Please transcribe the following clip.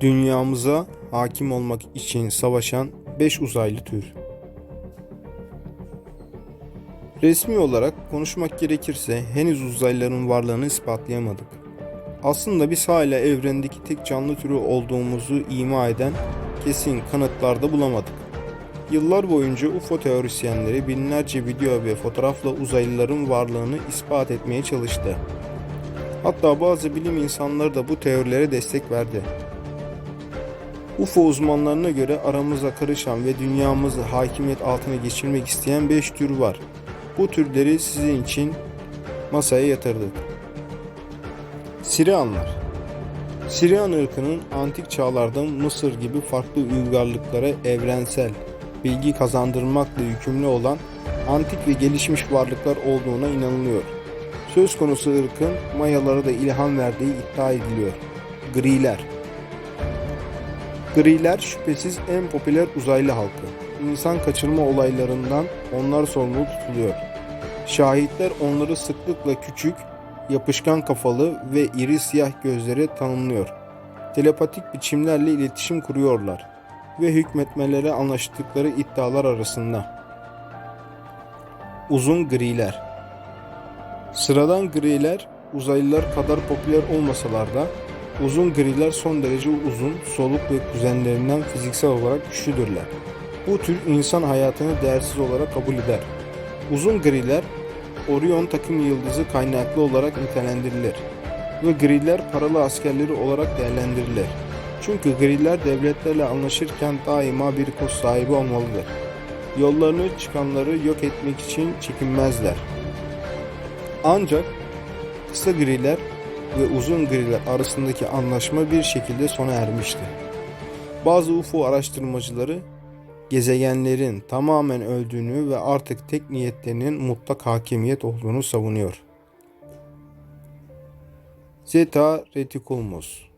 Dünyamıza hakim olmak için savaşan 5 uzaylı tür. Resmi olarak konuşmak gerekirse henüz uzaylıların varlığını ispatlayamadık. Aslında biz hala evrendeki tek canlı türü olduğumuzu ima eden kesin kanıtlarda bulamadık. Yıllar boyunca UFO teorisyenleri binlerce video ve fotoğrafla uzaylıların varlığını ispat etmeye çalıştı. Hatta bazı bilim insanları da bu teorilere destek verdi. UFO uzmanlarına göre aramıza karışan ve dünyamızı hakimiyet altına geçirmek isteyen 5 tür var. Bu türleri sizin için masaya yatırdık. Sirianlar Sirian ırkının antik çağlarda Mısır gibi farklı uygarlıklara evrensel bilgi kazandırmakla yükümlü olan antik ve gelişmiş varlıklar olduğuna inanılıyor. Söz konusu ırkın Mayalara da ilham verdiği iddia ediliyor. Griler Griler şüphesiz en popüler uzaylı halkı. İnsan kaçırma olaylarından onlar sorumlu tutuluyor. Şahitler onları sıklıkla küçük, yapışkan kafalı ve iri siyah gözleri tanımlıyor. Telepatik biçimlerle iletişim kuruyorlar ve hükmetmeleri anlaştıkları iddialar arasında. Uzun griler Sıradan griler uzaylılar kadar popüler olmasalar da uzun griler son derece uzun, soluk ve kuzenlerinden fiziksel olarak güçlüdürler. Bu tür insan hayatını değersiz olarak kabul eder. Uzun griler Orion takım yıldızı kaynaklı olarak nitelendirilir ve griler paralı askerleri olarak değerlendirilir. Çünkü griler devletlerle anlaşırken daima bir koz sahibi olmalıdır. Yollarını çıkanları yok etmek için çekinmezler. Ancak kısa griler ve uzun griler arasındaki anlaşma bir şekilde sona ermişti. Bazı UFO araştırmacıları gezegenlerin tamamen öldüğünü ve artık tek niyetlerinin mutlak hakimiyet olduğunu savunuyor. Zeta Reticulus